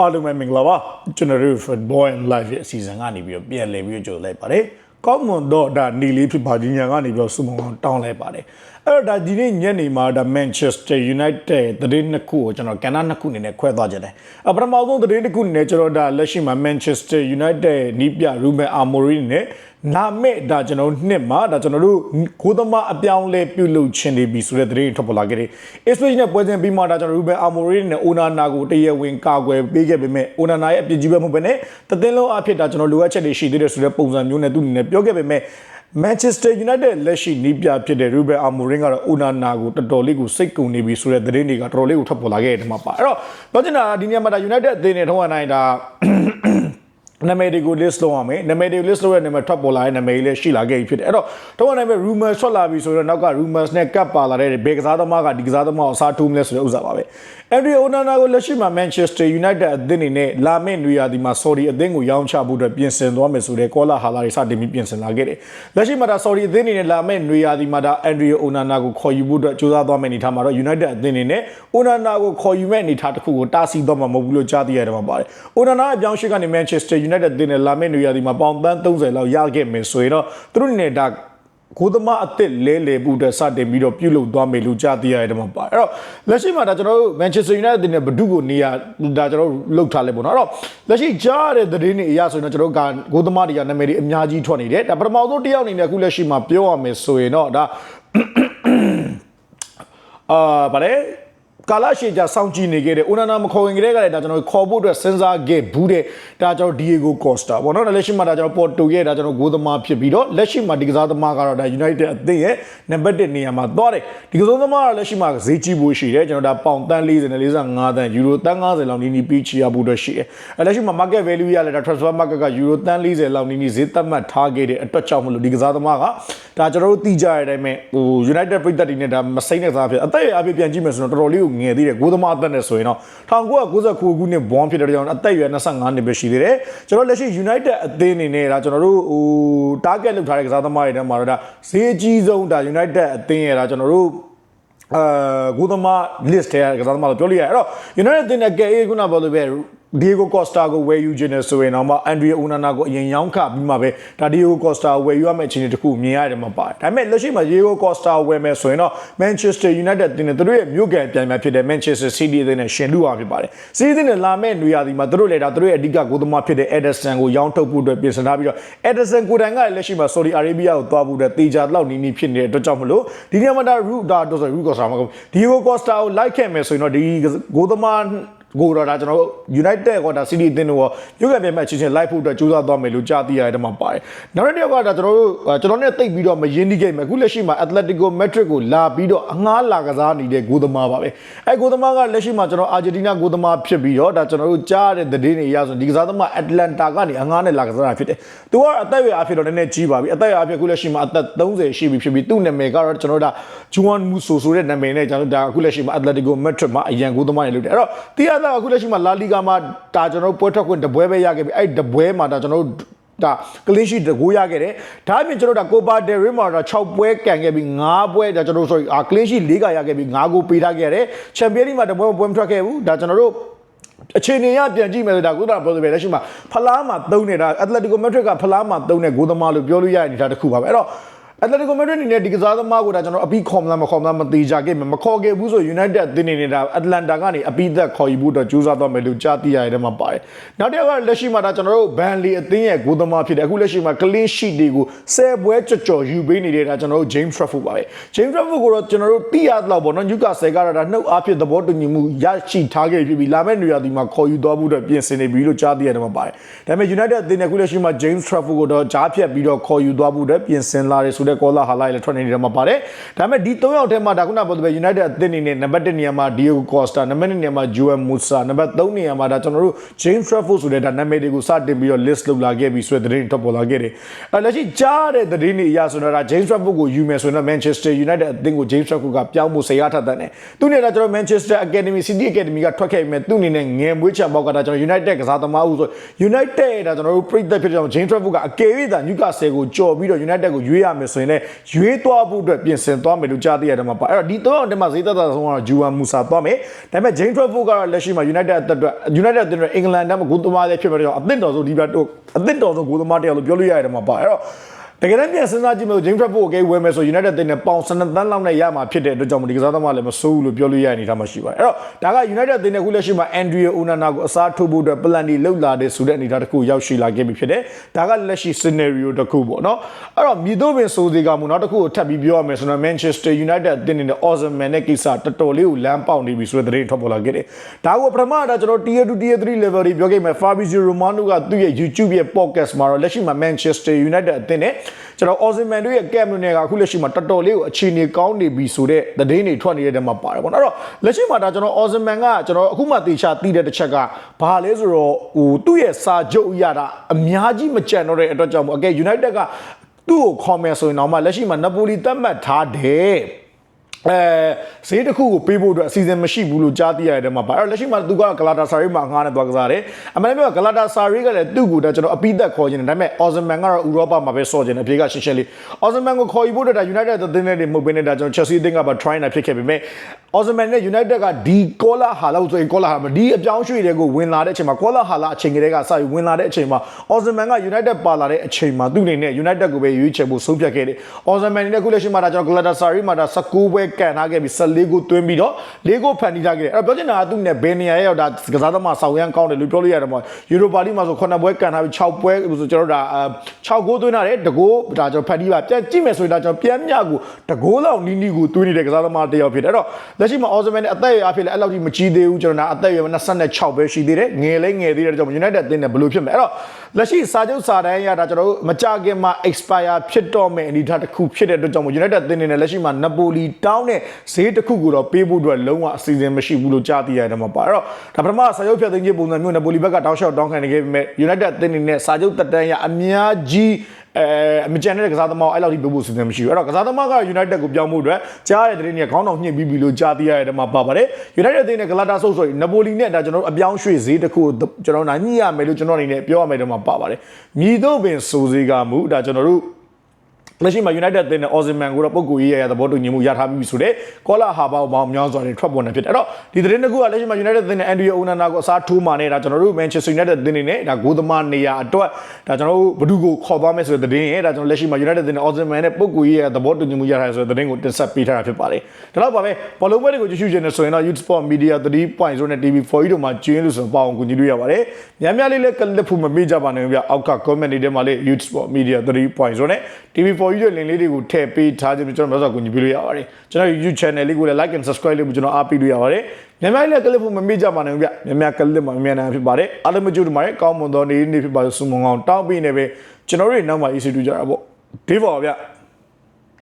အားလုံးပဲမင်္ဂလာပါကျွန်တော်တို့ Football and Live ရဲ့အစီအစဉ်ကနေပြီးတော့ပြန်လည်ပြီးတော့ကြိုလိုက်ပါတယ်ကောင်းမွန်တော့ဒါနီလေးဖြစ်ပါကြီးညာကနေပြီးတော့စုမအောင်တောင်းလိုက်ပါတယ်အဲ့တော့ဒါဒီနေ့ညနေမှာဒါ Manchester United သတင်းနှစ်ခုကိုကျွန်တော်ကဏ္ဍနှစ်ခုအနေနဲ့ခွဲသွားကြတယ်အပထမဆုံးသတင်းတစ်ခုအနေနဲ့ကျွန်တော်ဒါလက်ရှိမှာ Manchester United နီးပြ Ruben Amorim နဲ့ နာမဲ့ဒါကျွန်တော်နှစ်မှာဒါကျွန်တော်တို့ကိုသမားအပြောင်းလဲပြုလုပ်ခြင်းနေပြီဆိုတဲ့သတင်းထွက်ပေါ်လာခဲ့တယ်။ Ipswich နဲ့ပွဲစဉ်ပြီးမှဒါကျွန်တော် Ruben Amorim နဲ့ Onana ကိုတရားဝင်ကာကွယ်ပေးခဲ့ပေမဲ့ Onana ရဲ့အပြစ်ကြီးပဲမဟုတ်ဘဲနဲ့တသင်းလုံးအဖြစ်ဒါကျွန်တော်လိုအပ်ချက်တွေရှိသေးတယ်ဆိုတဲ့ပုံစံမျိုးနဲ့သူအနေနဲ့ပြောခဲ့ပေမဲ့ Manchester United လက်ရှိနီးပြဖြစ်တဲ့ Ruben Amorim ကတော့ Onana ကိုတော်တော်လေးကိုစိတ်ကုန်နေပြီဆိုတဲ့သတင်းတွေကတော်တော်လေးကိုထွက်ပေါ်လာခဲ့တဲ့မှာပါ။အဲ့တော့ပြောချင်တာကဒီနေရာမှာဒါ United အသင်းနဲ့ထုံးဝနိုင်တာ နာမည်တွေကို list လုပ်အောင်မယ်နာမည်တွေကို list လုပ်တဲ့နာမည်ထွက်ပေါ်လာတဲ့နာမည်လေးရှိလာခဲ့ပြီဖြစ်တယ်အဲ့တော့တော့နာမည် rumor ထွက်လာပြီဆိုတော့နောက်က rumors နဲ့ကပ်ပါလာတဲ့ဘယ်ကစားသမားကဒီကစားသမားကိုစားထိုးမလဲဆိုတဲ့ဥစ္စာပါပဲ Andrea Onana ကိုလက်ရှိမှာ Manchester United အသင်းအနေနဲ့လာမယ့်နွေရာသီမှာ Saudi အသင်းကိုရောင်းချဖို့အတွက်ပြင်ဆင်သွားမယ်ဆိုတဲ့ကောလာဟာလာတွေစတင်ပြီးပြင်ဆင်လာခဲ့တယ်လက်ရှိမှာဒါ Saudi အသင်းအနေနဲ့လာမယ့်နွေရာသီမှာဒါ Andrea Onana ကိုခေါ်ယူဖို့အတွက်ကြိုးစားသွားမယ့်အနေထားမှာတော့ United အသင်းအနေနဲ့ Onana ကိုခေါ်ယူမယ့်အနေထားတစ်ခုကိုတားဆီးသွားမှာမဟုတ်ဘူးလို့ကြားသိရတယ်မှာပါတယ် Onana အပြောင်းအရွှေ့ကနေ Manchester United အသင်းနဲ့လာမယ့်နွေရာသီမှာပေါင်ပန်း30လောက်ရခဲ့မယ်ဆိုရင်တော့သူတို့အနေနဲ့ဒါ ကိုသမားအစ်စ်လဲလေဖို့အတွက်စတင်ပြီးတော့ပြုလုပ်သွားမယ်လို့ကြားသိရတယ်မှာပါအဲ့တော့လက်ရှိမှာဒါကျွန်တော်တို့ Manchester United အသင်းနဲ့ဘဒုကိုနေရာဒါကျွန်တော်တို့လှုပ်ထားလဲပေါ့နော်အဲ့တော့လက်ရှိကြားရတဲ့သတင်းတွေအရဆိုရင်တော့ကျွန်တော်တို့ကကိုသမားတွေကနာမည်တွေအများကြီးထွက်နေတယ်ဒါပထမဆုံးတစ်ယောက်အနေနဲ့အခုလက်ရှိမှာပြောရမယ်ဆိုရင်တော့ဒါအာဗါလေ ကာလာရှေကြစောင့်ကြည့်နေခဲ့တဲ့အိုနာနာမခေါ်ဝင်ကြတဲ့ကလည်းဒါကျွန်တော်ခေါ်ဖို့အတွက်စဉ်းစားခဲ့ဘူးတဲ့ဒါကျွန်တော်ဒီယေဂိုကော့စတာပေါ့နော်လက်ရှိမှာဒါကျွန်တော်ပေါ်တိုရဲ့ဒါကျွန်တော်ဂိုးသမားဖြစ်ပြီးတော့လက်ရှိမှာဒီကစားသမားကတော့ဒါ United အသင်းရဲ့နံပါတ်1နေရာမှာသွားတယ်ဒီကစားသမားကလက်ရှိမှာဈေးကြီးဖို့ရှိတယ်ကျွန်တော်ဒါပေါင်တန်း40နဲ့45တန်းယူရိုတန်း90လောက်နီးနီးပြီးချီရဖို့အတွက်ရှိတယ်အဲလက်ရှိမှာ market value ရလဲဒါ transfer market ကယူရိုတန်း40လောက်နီးနီးဈေးသတ်မှတ်ထားခဲ့တဲ့အတွက်ကြောင့်မလို့ဒီကစားသမားကဒါကျွန်တော်တို့သိကြရတဲ့အတိုင်းပဲဟို United ပြည်သက်တွေနဲ့ဒါမစိမ့်တဲ့စားဖြစ်အသက်အပြည့်ပြန်ကြည့်မယ်ဆိုတော့တော်တော်လေးကိုငယ်သေးတယ်ဂိုးသမားအသက်နဲ့ဆိုရင်တော့1999ခုနှစ်ဘွန်ဖြစ်တဲ့ကြောင့်အသက်အရွယ်25နှစ်ပဲရှိသေးတယ်ကျွန်တော်လက်ရှိ United အသင်းအနေနဲ့ဒါကျွန်တော်တို့ဟို target လုပ်ထားတဲ့ကစားသမားတွေထဲမှာတော့ဒါဈေးအကြီးဆုံးဒါ United အသင်းရဲ့ဒါကျွန်တော်တို့အာဂိုးသမား list ထဲကကစားသမားလို့ပြောလို့ရတယ်အဲ့တော့ United အသင်းနဲ့ကဲအေးခုနပြောလို့ပဲ Diego Costa ကိုဝယ်ယူခြင်းနဲ့ဆိုရင်တော့မှ Andrea Onana ကိုအရင်ရောင်းခပြီးမှပဲဒါ Diego Costa ကိုဝယ်ယူရမယ့်အခြေအနေတစ်ခုမြင်ရတယ်မှာပါတယ်ဒါပေမဲ့လက်ရှိမှာ Diego Costa ဝယ်မယ်ဆိုရင်တော့ Manchester United တင်တဲ့သူတို့ရဲ့မြို့ကန်ပြန်ပြန်ဖြစ်တဲ့ Manchester City အသင်းနဲ့ရှင်လူအောင်ဖြစ်ပါတယ်စီးသင်းနဲ့လာမယ့်နွေရာသီမှာသူတို့လည်းဒါသူတို့ရဲ့အဓိကဂိုးသမားဖြစ်တဲ့ Ederson ကိုရောင်းထုတ်ဖို့အတွက်ပြင်ဆင်ထားပြီးတော့ Ederson ကိုယ်တိုင်ကလည်းလက်ရှိမှာ Saudi Arabia ကိုသွားဖို့အတွက်တေချာလောက်နီးနီးဖြစ်နေတဲ့အတွက်ကြောင့်မလို့ဒီနေရာမှာဒါ Root ဒါတော့ဆို Root Costa မှာ Diego Costa ကိုလိုက်ခဲ့မယ်ဆိုရင်တော့ဒီဂိုးသမား ကိုတော့ဒါကျွန်တော်တို့ United ကဒါ City အသင်းတို့ရောရုပ်ကပြန်မဲ့ချင်းချင်းလိုက်ဖို့အတွက်ကြိုးစားသွားမယ်လို့ကြားသိရတဲ့မှာပါတယ်။နောက်တစ်ယောက်ကဒါကျွန်တော်တို့ကျွန်တော်နဲ့တိတ်ပြီးတော့မရင်းနှီးခဲ့မယ်အခုလက်ရှိမှာ Atletico Madrid ကိုလာပြီးတော့အငားလာကစားနေတဲ့ဂိုးသမားပါပဲ။အဲဂိုးသမားကလက်ရှိမှာကျွန်တော် Argentina ဂိုးသမားဖြစ်ပြီးတော့ဒါကျွန်တော်တို့ကြားတဲ့သတင်းတွေအရဆိုဒီကစားသမား Atlanta ကနေအငားနဲ့လာကစားတာဖြစ်တယ်။သူကအသက်အရွယ်အဖြစ်တော့နည်းနည်းကြီးပါပြီ။အသက်အရွယ်အဖြစ်အခုလက်ရှိမှာအသက်30ရှိပြီဖြစ်ပြီးသူ့နာမည်ကတော့ကျွန်တော်တို့ဒါ Juan Musso ဆိုတဲ့နာမည်နဲ့ကျွန်တော်တို့ဒါအခုလက်ရှိမှာ Atletico Madrid မှာအရန်ဂိုးသမားတွေလုပ်တယ်။အဲ့တော့တီးရတာအခုလက်ရှိမှာ La Liga မှာဒါကျွန်တော်တို့ပွဲထွက်ခွင့်တပွဲပဲရခဲ့ပြီအဲ့တပွဲမှာဒါကျွန်တော်တို့ဒါကလင်းရှိတကိုးရခဲ့တယ်ဒါအပြင်ကျွန်တော်တို့ကိုပါဒယ်ရီမှာတော့6ပွဲကန်ခဲ့ပြီး9ပွဲဒါကျွန်တော်တို့ sorry ကလင်းရှိ4ကရခဲ့ပြီး9ကိုပေးထားခဲ့ရတယ်ချန်ပီယံလိမှာတပွဲပွဲမထွက်ခဲ့ဘူးဒါကျွန်တော်တို့အခြေအနေရပြန်ကြည့်မယ်ဆိုဒါကုသပြောဆိုပဲလက်ရှိမှာဖလားမှာသုံးနေတာအက်တလက်တီကိုမက်ဒရစ်ကဖလားမှာသုံးတဲ့ဂိုးသမားလို့ပြောလို့ရတဲ့အနေအထားတစ်ခုပါပဲအဲ့တော့ အက်တလက်တီကိုမက်ဒရစ်အနေနဲ့ဒီကစားသမားကိုဒါကျွန်တော်အပီးခေါ်မလားမခေါ်မလားမသေးကြခဲ့မမခေါ်ခဲ့ဘူးဆို United အသင်းနေနေတာအတလန်တာကနေအပီးသက်ခေါ်ယူဖို့အတွက်ကြိုးစားသွားမယ်လို့ကြားသိရတဲ့မှာပါတယ်နောက်တစ်ယောက်ကလက်ရှိမှာဒါကျွန်တော်တို့ဘန်လီအသင်းရဲ့ဂိုးသမားဖြစ်တယ်အခုလက်ရှိမှာ clean sheet တွေကို10ပွဲကြော်ကြော်ယူပေးနေတဲ့ဒါကျွန်တော်တို့ James Trafford ပါပဲ James Trafford ကိုတော့ကျွန်တော်တို့တိရတော့ဗောနော် Newcastle ကတော့ဒါနှုတ်အားဖြင့်သဘောတူညီမှုရရှိထားခဲ့ပြီလာမယ့်နေရာဒီမှာခေါ်ယူသွားဖို့အတွက်ပြင်ဆင်နေပြီလို့ကြားသိရတယ်မှာပါတယ်ဒါပေမဲ့ United အသင်းနဲ့အခုလက်ရှိမှာ James Trafford ကိုတော့ကြားဖြတ်ပြီးတော့ခေါ်ယူသွားဖို့အတွက်ပြင်ဆင်လာတယ်ဆိုတဲ့ call ဟာလိုက်လည်းထွက်နေတယ်မှာပါတယ်ဒါပေမဲ့ဒီ၃ယောက်ထဲမှာဒါခုနပြောတဲ့ United အသင်းနေနဲ့နံပါတ်1နေရာမှာ Diego Costa နံပါတ်2နေရာမှာ Joel Musa နံပါတ်3နေရာမှာဒါကျွန်တော်တို့ James Trafford ဆိုတဲ့ဒါနာမည်တွေကိုစတင်ပြီးတော့ list လုပ်လာခဲ့ပြီးဆိုတဲ့သတင်းထွက်ပေါ်လာခဲ့တယ်အဲလက်ရှိကြားတဲ့သတင်းတွေအရဆိုတော့ဒါ James Trafford ကိုယူမယ်ဆိုရင်တော့ Manchester United အသင်းကို James Trafford ကပြောင်းဖို့စိတ်အားထက်သန်တယ်သူနေတော့ကျွန်တော် Manchester Academy City Academy ကထွက်ခဲ့ပြီမဲ့သူနေနဲ့ငယ်မွေးချံပေါက်ကဒါကျွန်တော် United ကစားသမားဦးဆို United ဒါကျွန်တော်တို့ပြည်သက်ဖြစ်တဲ့ James Trafford ကအကယ်၍ဒါ Newcastle ကိုကြော်ပြီးတော့ United ကိုရွေးရမယ်ဆိုရင်ဆိုရင်လည်းရွေးသွားဖို့အတွက်ပြင်ဆင်သွားမယ်လို့ကြားသိရတယ်မှာပါအဲ့တော့ဒီသုံးယောက်တည်းမှာဈေးသက်သာဆုံးကတော့ဂျူဝမ်မူဆာသွားမယ်ဒါပေမဲ့ James Trafford ကတော့လက်ရှိမှာ United အသက်အတွက် United အသင်းအတွက်အင်္ဂလန်တက်မှာဂိုးသမားလေးဖြစ်မဲ့တော့အသင့်တော်ဆုံးဒီပြတော့အသင့်တော်ဆုံးဂိုးသမားတယောက်လို့ပြောလို့ရတယ်မှာပါအဲ့တော့ တကယ်တမ်းပြန်စဉ်းစားကြည့်လို့ James Trafford ကိုဝယ်မယ်ဆို United တင်နဲ့ပေါင်12သန်းလောက်နဲ့ရမှာဖြစ်တဲ့အတွက်ကြောင့်ဒီကစားသမားလည်းမစိုးဘူးလို့ပြောလို့ရတဲ့အနေအထားမှာရှိပါတယ်အဲ့တော့ဒါက United တင်နဲ့ခုလက်ရှိမှာ Andrea Onana ကိုအစားထိုးဖို့အတွက် plan တွေလုပ်လာတဲ့ဆိုတဲ့အနေအထားတစ်ခုရောက်ရှိလာခဲ့ပြီဖြစ်တယ်ဒါကလက်ရှိ scenario တစ်ခုပေါ့နော်အဲ့တော့မြည်တို့ပင်စိုးစီကမှုနောက်တစ်ခုကိုထပ်ပြီးပြောရမယ်ဆိုတော့ Manchester United တင်နေတဲ့ Awesome Man နဲ့ကိစ္စတော်တော်လေးကိုလမ်းပေါက်နေပြီဆိုတဲ့သတင်းထွက်ပေါ်လာခဲ့တယ်ဒါကိုပထမတော့ကျွန်တော် Tier 2 Tier 3 level တွေပြောခဲ့မယ် Fabrizio Romano ကသူ့ရဲ့ YouTube ရဲ့ podcast မှာတော့လက်ရှိမှာ Manchester United အသင်းနဲ့ ကျွန်တော် Awesome Man တို့ရဲ့ camp တွေကအခုလက်ရှိမှာတော်တော်လေးကိုအခြေအနေကောင်းနေပြီဆိုတဲ့သတင်းတွေထွက်နေတဲ့တဲမှာပါတယ်ပေါ့နော်အဲ့တော့လက်ရှိမှာဒါကျွန်တော် Awesome Man ကကျွန်တော်အခုမှတေချာသိတဲ့တစ်ချက်ကဘာလဲဆိုတော့ဟိုသူ့ရဲ့စာချုပ်အရတာအများကြီးမကြံတော့တဲ့အတွက်ကြောင့်မို့အကဲ United ကသူ့ကို comment ဆိုရင်တော့မှလက်ရှိမှာ Napoli တတ်မှတ်ထားတယ် အဲဈေးတစ်ခုကိုပေးဖို့အတွက်အစီအစဉ်မရှိဘူးလို့ကြားသိရတဲ့မှာပါအဲ့တော့လက်ရှိမှာသူကဂလာတာဆာရီမှာငှားနေသွားကစားတယ်အမှန်တကယ်ဂလာတာဆာရီကလည်းသူ့ကိုတော့ကျွန်တော်အပိသက်ခေါ်ခြင်းတယ်ဒါပေမဲ့ Osman ကတော့ဥရောပမှာပဲဆော့ခြင်းတယ်အပြေကရှင်းရှင်းလေး Osman ကိုခေါ်ယူဖို့အတွက်ဒါ United သင်းနဲ့မဟုတ်ဘဲနဲ့ဒါကျွန်တော် Chelsea အသင်းကပါ try နေဖြစ်ခဲ့ပေမဲ့ Osman နဲ့ United ကဒီ Cola ဟာလောက်ဆိုရင် Cola ဟာဒီအပြောင်းရွှေ့တွေကိုဝင်လာတဲ့အချိန်မှာ Cola ဟာလာအချိန်ကလေးကစပြီးဝင်လာတဲ့အချိန်မှာ Osman က United ပါလာတဲ့အချိန်မှာသူ့အနေနဲ့ United ကိုပဲရွေးချယ်ဖို့ဆုံးဖြတ်ခဲ့တယ် Osman နဲ့ခုလက်ရှိမှာဒါကျွန်တော် Galatasaray မှာဒါ19ပွဲကန်ထားခဲ့ပြီး14ဂိုးသွင်းပြီးတော့၄ဂိုးဖန်တီးထားခဲ့တယ်အဲ့တော့ပြောချင်တာကသူ့နဲ့ဘယ်နေရာရဲ့ဒါကစားသမားဆောင်းရမ်းကောင်းတယ်လို့ပြောလို့ရတယ်ပေါ့ယူရိုပါလိမှာဆို9ပွဲကန်ထားပြီး6ပွဲဆိုကျွန်တော်တို့ဒါ6ဂိုးသွင်းထားတယ်တကိုးဒါကျွန်တော်ဖန်တီးပါပြန်ကြည့်မယ်ဆိုရင်ဒါကျွန်တော်ပြန်မြကိုတကိုးလောက်နီးနီးကိုသွင်းနေတဲ့ကစားသမားတစ်ယောက်ဖြစ်တယ်အဲ့တော့လက်ရှိမှာ Osman နဲ့အသက်အရွယ်အဖြစ်လည်းအဲ့လောက်ကြီးမကြီးသေးဘူးကျွန်တော်ဒါအသက်အရွယ်26ပဲရှိသေးတယ်ငယ်လည်းငယ်သေးတယ်ကျွန်တော် United အသင်းနဲ့ဘယ်လိုဖြစ်မလဲအဲ့တော့လက်ရှိစာချုပ်စာတမ်းအရဒါကျွန်တော်တို့မကြခင်မှာ expire ဖြစ်တော့မယ့်အနေအထားတစ်ခုဖြစ်တဲ့အတွက်ကြောင့် United အသင်းနဲ့လက်ရှိမှာ Napoli တောင်းတဲ့ဈေးတစ်ခုကိုတော့ပေးဖို့အတွက်လုံးဝအစီအစဉ်မရှိဘူးလို့ကြားသိရတယ်မှာပါအဲ့တော့ဒါပထမစာချုပ်ဖြတ်သိမ်းခြင်းပုံစံမျိုး Napoli ဘက်ကတောင်းလျှောက်တောင်းခံနေခဲ့ပေမဲ့ United အသင်းနဲ့စာချုပ်တက်တန်းရအများကြီးအဲအမကြံတဲ့ကစားသမားအဲ့လောက်ထိပြဖို့စီစဉ်မရှိဘူးအဲ့တော့ကစားသမားက United ကိုပြောင်းဖို့အတွက်ကြားရတဲ့တဲ့နေခေါင်းဆောင်ညှစ်ပြီးပြီလို့ကြားသိရတဲ့မှာပါပါတယ် United အသင်းနဲ့ Galata ဆုပ်ဆိုရင် Napoli နဲ့ဒါကျွန်တော်တို့အပြောင်းရွှေ့ဈေးတစ်ခုကျွန်တော်တို့ညှိရမယ်လို့ကျွန်တော်အနေနဲ့ပြောရမယ်တော့မှာပါပါတယ်မြည်တော့ပင်စိုးစည်းကမူဒါကျွန်တော်တို့ လက်ရှိမှာ United အသင်းနဲ့ Osimhen ကိုတော့ပုံကူရေးရရသဘောတူညီမှုရထားပြီးဆိုတော့ကောလာဟာဘောင်ပေါင်းများစွာတွေထွက်ပေါ်နေဖြစ်တယ်အဲ့တော့ဒီသတင်းတစ်ခုကလက်ရှိမှာ United အသင်းနဲ့ Andrea Onana ကိုအစားထိုးမှနေတာကျွန်တော်တို့ Manchester United အသင်းနေနဲ့ဒါဂိုးသမားနေရာအတွက်ဒါကျွန်တော်တို့ဘဒူကိုခေါ်သွားမယ်ဆိုတဲ့သတင်းရဲ့ဒါကျွန်တော်လက်ရှိမှာ United အသင်းနဲ့ Osimhen နဲ့ပုံကူရေးရသဘောတူညီမှုရထားဆိုတဲ့သတင်းကိုတင်ဆက်ပေးထားတာဖြစ်ပါတယ်ဒါတော့ပါပဲဘောလုံးပွဲတွေကိုကြည့်ရှုခြင်းနဲ့ဆိုရင်တော့ Youth Sport Media 3.0နဲ့ TV4 တို့မှာကျင်းလို့ဆိုတော့ပေါအောင်ကူညီလို့ရပါတယ်များများလေးလည်းကလစ်ဖို့မမေ့ကြပါနဲ့ဗျအောက်က comment တွေထဲမှာလေး Youth Sport Media 3.0နဲ့ TV4 ရဲ့ link လေးတွေကိုထည့်ပေးထားခြင်းကျွန်တော်မျိုးစွာကူညီပေးလို့ရပါတယ်ကျွန်တော် YouTube channel လေးကိုလည်း like and subscribe လုပ်ပြီးကျွန်တော်အားပေးလို့ရပါတယ်များများလေးကလစ်ဖို့မမေ့ကြပါနဲ့ဗျများများကလစ်မှာမြန်မြန်ဖြစ်ပါတယ်အားလုံးမကြည့်တို့မှာကောင်းမွန်သောနေ့နေ့ဖြစ်ပါလို့ဆုမွန်ကောင်းတောင်းပေးနေပဲကျွန်တော်တို့နောက်မှာ EC2 ကြတာပေါ့ဒီပါဗျ